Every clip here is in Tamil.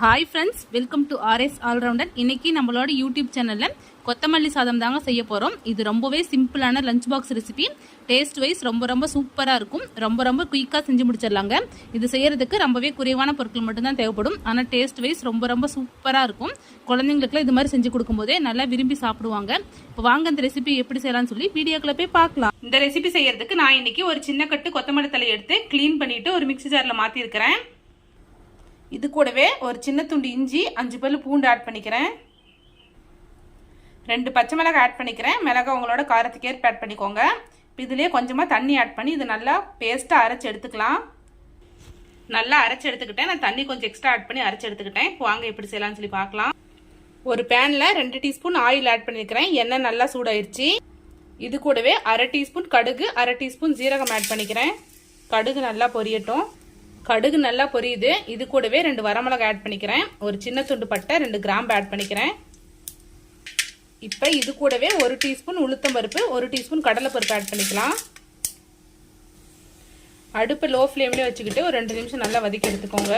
Hi friends welcome to RS allrounder இன்றைக்கி நம்மளோட யூடியூப் சேனலில் கொத்தமல்லி சாதம் தாங்க செய்ய போகிறோம் இது ரொம்பவே சிம்பிளான lunch box recipe taste wise ரொம்ப ரொம்ப சூப்பராக இருக்கும். ரொம்ப ரொம்ப குயிக்காக செஞ்சு முடிச்சிடலாங்க. இது செய்கிறதுக்கு ரொம்பவே குறைவான பொருட்கள் மட்டும்தான் தேவைப்படும். ஆனால் டேஸ்ட் வைஸ் ரொம்ப ரொம்ப சூப்பராக இருக்கும். குழந்தைங்களுக்குலாம் இது மாதிரி செஞ்சு கொடுக்கும்போதே நல்லா விரும்பி சாப்பிடுவாங்க. இப்போ வாங்க இந்த ரெசிபி எப்படி செய்யலாம்னு சொல்லி வீடியோக்குள்ள போய் பார்க்கலாம். இந்த ரெசிபி செய்கிறதுக்கு நான் இன்னைக்கு ஒரு சின்ன கட்டு கொத்தமல்லி தலை எடுத்து க்ளீன் பண்ணிவிட்டு ஒரு மிக்சி ஜாரில் மாற்றிருக்கிறேன் இது கூடவே ஒரு சின்ன துண்டு இஞ்சி அஞ்சு பல்லு பூண்டு ஆட் பண்ணிக்கிறேன். ரெண்டு பச்சை மிளகாய் ஆட் பண்ணிக்கிறேன். மிளகாய் உங்களோட காரத்துக்கு ஏற்ப ஆட் பண்ணிக்கோங்க. இப்போ இதுலேயே கொஞ்சமாக தண்ணி ஆட் பண்ணி இது நல்லா பேஸ்ட்டாக அரைச்சி எடுத்துக்கலாம். நல்லா அரைச்சி எடுத்துக்கிட்டேன். நான் தண்ணி கொஞ்சம் எக்ஸ்ட்ரா ஆட் பண்ணி அரைச்சி எடுத்துக்கிட்டேன். இப்போ வாங்க எப்படி செய்யலாம்னு சொல்லி பார்க்கலாம். ஒரு பேனில் ரெண்டு டீஸ்பூன் ஆயில் ஆட் பண்ணியிருக்கிறேன் எண்ணெய் நல்லா சூடாயிருச்சு. இது கூடவே அரை டீஸ்பூன் கடுகு அரை டீஸ்பூன் ஜீரகம் ஆட் பண்ணிக்கிறேன். கடுகு நல்லா பொரியட்டும். கடுகு நல்லா பொரியுது. இது கூடவே ரெண்டு வரமிளகாய் ஆட் பண்ணிக்கிறேன். ஒரு சின்ன துண்டு பட்டை ரெண்டு கிராம்பு ஆட் பண்ணிக்கிறேன். இப்போ இது கூடவே ஒரு டீஸ்பூன் உளுத்தம் பருப்பு ஒரு டீஸ்பூன் கடலைப்பருப்பு ஆட் பண்ணிக்கலாம். அடுப்பு லோ ஃப்ளேம்லேயே வச்சுக்கிட்டு ஒரு ரெண்டு நிமிஷம் நல்லா வதக்கி எடுத்துக்கோங்க.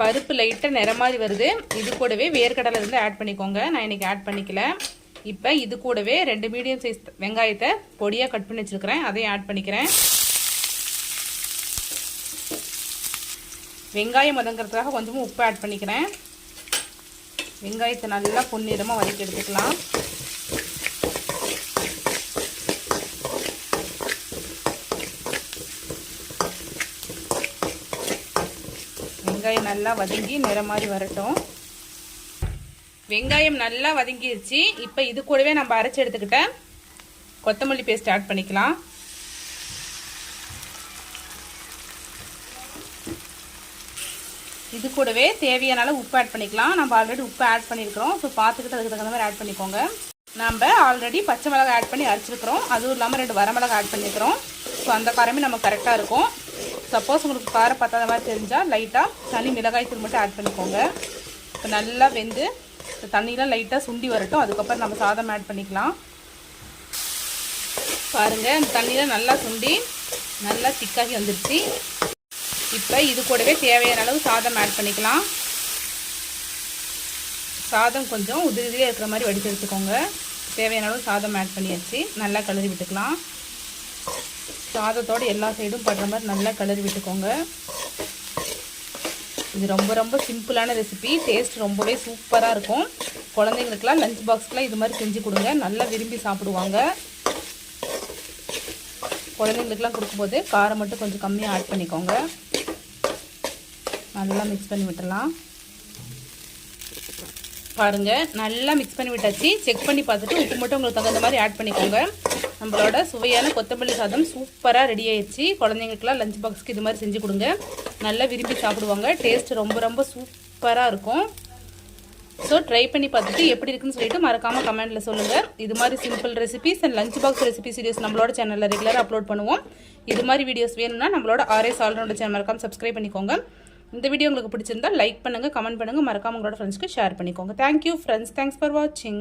பருப்பு லைட்டாக நிற மாதிரி வருது. இது கூடவே வேர்க்கடலை இருந்து ஆட் பண்ணிக்கோங்க. நான் இன்றைக்கி ஆட் பண்ணிக்கல. இப்போ இது கூடவே ரெண்டு மீடியம் சைஸ் வெங்காயத்தை பொடியாக கட் பண்ணி வச்சுருக்கிறேன். அதையும் ஆட் பண்ணிக்கிறேன். வெங்காயம் வதங்கிறதுக்காக கொஞ்சமாக உப்பு ஆட் பண்ணிக்கிறேன். வெங்காயத்தை நல்லா பொன்னிறமாக வதக்கி எடுத்துக்கலாம். வெங்காயம் நல்லா வதங்கி நிறம் மாதிரி வரட்டும். வெங்காயம் நல்லா வதங்கிருச்சு. இப்போ இது கூடவே நம்ம அரைச்சி எடுத்துக்கிட்ட கொத்தமல்லி பேஸ்ட் ஆட் பண்ணிக்கலாம். இது கூடவே தேவையான அளவு உப்பு ஆட் பண்ணிக்கலாம். நம்ம ஆல்ரெடி உப்பு ஆட் பண்ணியிருக்கிறோம் ஸோ பார்த்துக்கிட்டு அதுக்கு தகுந்த மாதிரி ஆட் பண்ணிக்கோங்க. நம்ம ஆல்ரெடி பச்சை மிளகாய் ஆட் பண்ணி அரைச்சிருக்கிறோம். அதுவும் இல்லாமல் ரெண்டு வரமிளகாய் ஆட் பண்ணியிருக்கிறோம் ஸோ அந்த காரமே நம்ம கரெக்டாக இருக்கும். சப்போஸ் உங்களுக்கு காரம் பத்தாத மாதிரி தெரிஞ்சால் லைட்டாக தனி மிளகாய் தூள் மட்டும் ஆட் பண்ணிக்கோங்க. இப்போ நல்லா வெந்து தண்ணியெலாம் லைட்டாக சுண்டி வரட்டும். அதுக்கப்புறம் நம்ம சாதம் ஆட் பண்ணிக்கலாம். பாருங்கள் அந்த தண்ணியில் நல்லா சுண்டி நல்லா திக்காகி வந்துடுச்சு இப்போ இது கூடவே தேவையான அளவு சாதம் ஆட் பண்ணிக்கலாம். சாதம் கொஞ்சம் உதிரி உதிரியாக இருக்கிற மாதிரி வடித்து எடுத்துக்கோங்க. தேவையான அளவு சாதம் ஆட் பண்ணியாச்சு. நல்லா கலரி விட்டுக்கலாம். சாதத்தோடு எல்லா சைடும் படுற மாதிரி நல்லா கலரி விட்டுக்கோங்க. இது ரொம்ப ரொம்ப சிம்பிளான ரெசிபி டேஸ்ட் ரொம்பவே சூப்பராக இருக்கும். குழந்தைங்களுக்குலாம் லஞ்ச் பாக்ஸ்க்கெலாம் இது மாதிரி செஞ்சு கொடுங்க. நல்லா விரும்பி சாப்பிடுவாங்க. குழந்தைங்களுக்குலாம் கொடுக்கும்போது காரம் மட்டும் கொஞ்சம் கம்மியாக ஆட் பண்ணிக்கோங்க. நல்லா மிக்ஸ் பண்ணி விட்டுடலாம். பாருங்கள் நல்லா மிக்ஸ் பண்ணி விட்டாச்சு. செக் பண்ணி பார்த்துட்டு உப்பு மட்டும் உங்களுக்கு தகுந்த மாதிரி ஆட் பண்ணிக்கோங்க. நம்மளோட சுவையான கொத்தமல்லி சாதம் சூப்பராக ரெடி ஆயிடுச்சு. குழந்தைங்களுக்குலாம் லஞ்ச் பாக்ஸ்க்கு இது மாதிரி செஞ்சு கொடுங்க. நல்லா விரும்பி சாப்பிடுவாங்க. டேஸ்ட் ரொம்ப ரொம்ப சூப்பராக இருக்கும். ஸோ ட்ரை பண்ணி பார்த்துட்டு எப்படி இருக்குன்னு சொல்லிட்டு மறக்காமல் கமெண்ட்டில் சொல்லுங்கள் இது மாதிரி simple recipes and lunch box recipe videos நம்மளோட சேனலில் ரெகுலராக அப்லோட் பண்ணுவோம். இது மாதிரி வீடியோஸ் வேணும்னா நம்மளோட ஆர்எஸ் ஆல்ரவுண்டர் சேனல் மறக்காமல் சப்ஸ்கிரைப் பண்ணிக்கோங்க. இந்த வீடியோ உங்களுக்கு பிடிச்சிருந்தா லைக் பண்ணுங்கள் கமெண்ட் பண்ணுங்கள் மறக்காம உங்களோட ஃப்ரெண்ட்ஸ்க்கு ஷேர் பண்ணிக்கோங்க. தேங்க்யூ ஃப்ரெண்ட்ஸ் தேங்க்ஸ் ஃபார் வாட்சிங்